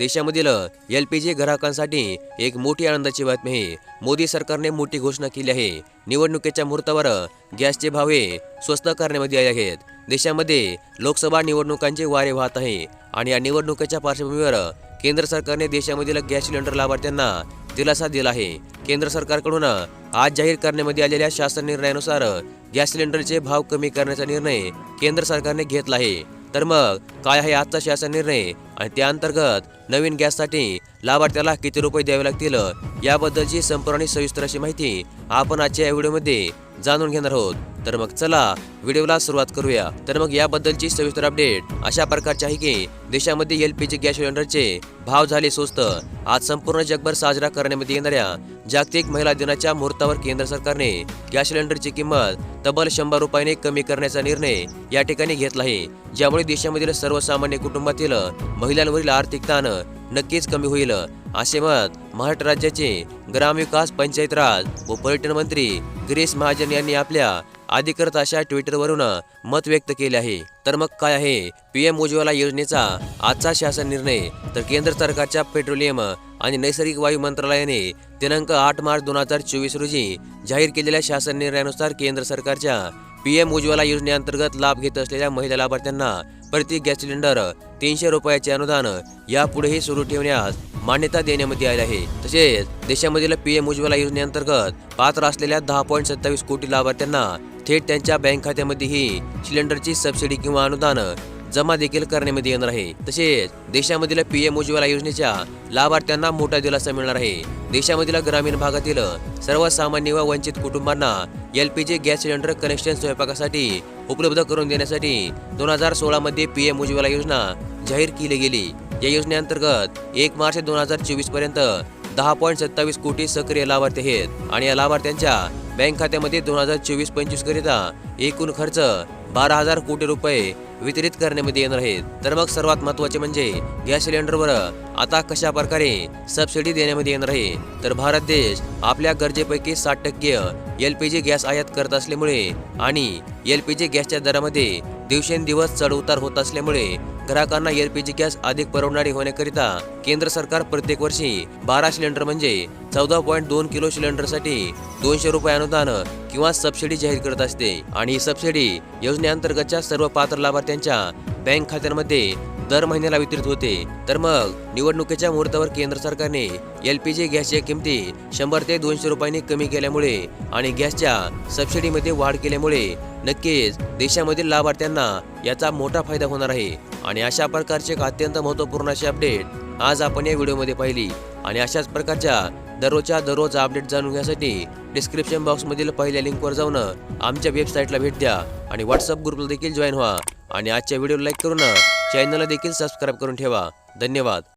देशामधील L P जी ग्राहकांसाठी एक मोठी आनंदाची बातमी आहे. मोदी सरकारने मोठी घोषणा केली आहे. निवडणुकीच्या मुहूर्तावर गॅसचे भावे स्वस्त करण्यामध्ये आले आहेत. देशामध्ये लोकसभा निवडणुकांचे वारे वाहत आहे आणि या निवडणुकीच्या पार्श्वभूमीवर केंद्र सरकारने देशामधील गॅस सिलेंडर लाभार्थ्यांना दिलासा दिला आहे. केंद्र सरकारकडून आज जाहीर करण्यामध्ये आलेल्या शासन निर्णयानुसार गॅस सिलेंडरचे भाव कमी करण्याचा निर्णय केंद्र सरकारने घेतला आहे. तर मग काय आहे आजचा शासन निर्णय? आणि त्या अंतर्गत नवीन गॅससाठी लाभार्थ्याला किती रुपये द्यावे लागतील याबद्दलची संपूर्ण आणि सविस्तर अशी माहिती आपण आजच्या या व्हिडिओमध्ये जाणून घेणार आहोत. तर मग चला व्हिडिओला सुरुवात करूया. तर मग याबद्दलची सविस्तर अपडेट. अशा प्रकारची आहे की देशामध्ये एल पी जी गॅस सिलेंडरचे भाव झाले स्वस्त. आज संपूर्ण जगभर साजरा करण्यामध्ये येणाऱ्या जागतिक महिला दिनाच्या मुहूर्तावर केंद्र सरकारने गॅस सिलेंडरची किंमत तब्बल शंभर रुपयाने कमी करण्याचा निर्णय या ठिकाणी घेतला आहे. ज्यामुळे देशामधील सर्वसामान्य कुटुंबातील महिलांवरील आर्थिक ताण नक्कीच कमी होईल. असे मत महाराष्ट्र राज्याचे ग्रामविकास पंचायत राज व पर्यटन मंत्री गिरीश महाजन यांनी आपल्या अधिकृत अशा ट्विटरवरून मत व्यक्त केले आहे. तर मग काय आहे? पीएम उज्ज्वला योजनेचा आजचा शासन निर्णय? तर केंद्र सरकारच्या पेट्रोलियम आणि नैसर्गिक वायू मंत्रालयाने दिनांक आठ मार्च दोन हजार चोवीस रोजी जाहीर केलेल्या शासन निर्णयानुसार केंद्र सरकारच्या पीएम उज्ज्वला योजनेअंतर्गत लाभ घेत असलेल्या महिला लाभार्थ्यांना प्रति गॅस सिलेंडर तीनशे रुपयाचे अनुदान यापुढेही सुरू ठेवण्यास मान्यता देण्यामध्ये आली आहे. तसेच देशामधील पीएम उज्ज्वला योजनेअंतर्गत पात्र असलेल्या दहा पॉईंट सत्तावीस कोटी लाभार्थ्यांना थेट त्यांच्या बँक खात्यामध्येही सिलेंडरची सबसिडी किंवा अनुदान जमा देखील करण्यामध्ये येणार आहे. तसेच देशामधील पीएम उज्ज्वला योजनेच्या लाभार्थ्यांना मोठा दिलासा मिळणार आहे. देशामधील ग्रामीण भागातील सर्वसामान्य व वंचित कुटुंबांना L P G gas cylinder connection स्वयंपाकासाठी उपलब्ध करून देण्यासाठी दोन हजार सोळामध्ये पीएम उज्ज्वला योजना जाहीर केली गेली. या योजनेअंतर्गत एक मार्च दोन हजार चोवीसपर्यंत दहा पॉईंट सत्तावीस कोटी सक्रिय लाभार्थी आहेत आणि या लाभार्थ्यांच्या बँक खात्यामध्ये दोन हजार चोवीस पंचवीस करिता एकूण खर्च बारा हजार कोटी रुपये वितरित करण्यामध्ये येणार आहेत. तर मग सर्वात महत्त्वाचे म्हणजे गॅस सिलेंडरवर आता कशा प्रकारे सबसिडी देण्यामध्ये येणार आहे? तर भारत देश आपल्या गरजेपैकी साठ टक्के एल पी जी गॅस आयात करत असल्यामुळे आणि एल पी जी गॅसच्या दरामध्ये दिवसेंदिवस चढउतार होत असल्यामुळे ग्राहकांना एल पी जी गॅस अधिक परवडणारी होण्याकरिता केंद्र सरकार प्रत्येक वर्षी बारा सिलेंडर म्हणजे चौदा पॉईंट दोन किलो सिलेंडरसाठी दोनशे रुपये अनुदान किंवा सबसिडी जाहीर करत असते. आणि ही सबसिडी योजनेअंतर्गतच्या सर्व पात्र लाभार्थ्यांच्या बँक खात्यांमध्ये दर महिन्याला वितरित होते. तर मग निवडणुकीच्या मुहूर्तावर केंद्र सरकारने एल पी जी गॅसच्या किमती शंभर ते दोनशे रुपयांनी कमी केल्यामुळे आणि गॅसच्या सबसिडीमध्ये वाढ केल्यामुळे नक्कीच देशामधील लाभार्थ्यांना याचा मोठा फायदा होणार आहे. आणि अशा प्रकारचे एक अत्यंत महत्त्वपूर्ण अशी अपडेट आज आपण या व्हिडिओमध्ये पाहिली. आणि अशाच प्रकारच्या दररोजच्या दररोज अपडेट जाणून घेण्यासाठी डिस्क्रिप्शन बॉक्समधील पहिल्या लिंकवर जाऊन आमच्या वेबसाईटला भेट द्या. आणि व्हॉट्सअप ग्रुपला देखील जॉईन व्हा. आणि आजच्या व्हिडिओला लाईक करून चॅनलला देखील सबस्क्राईब करून ठेवा. धन्यवाद.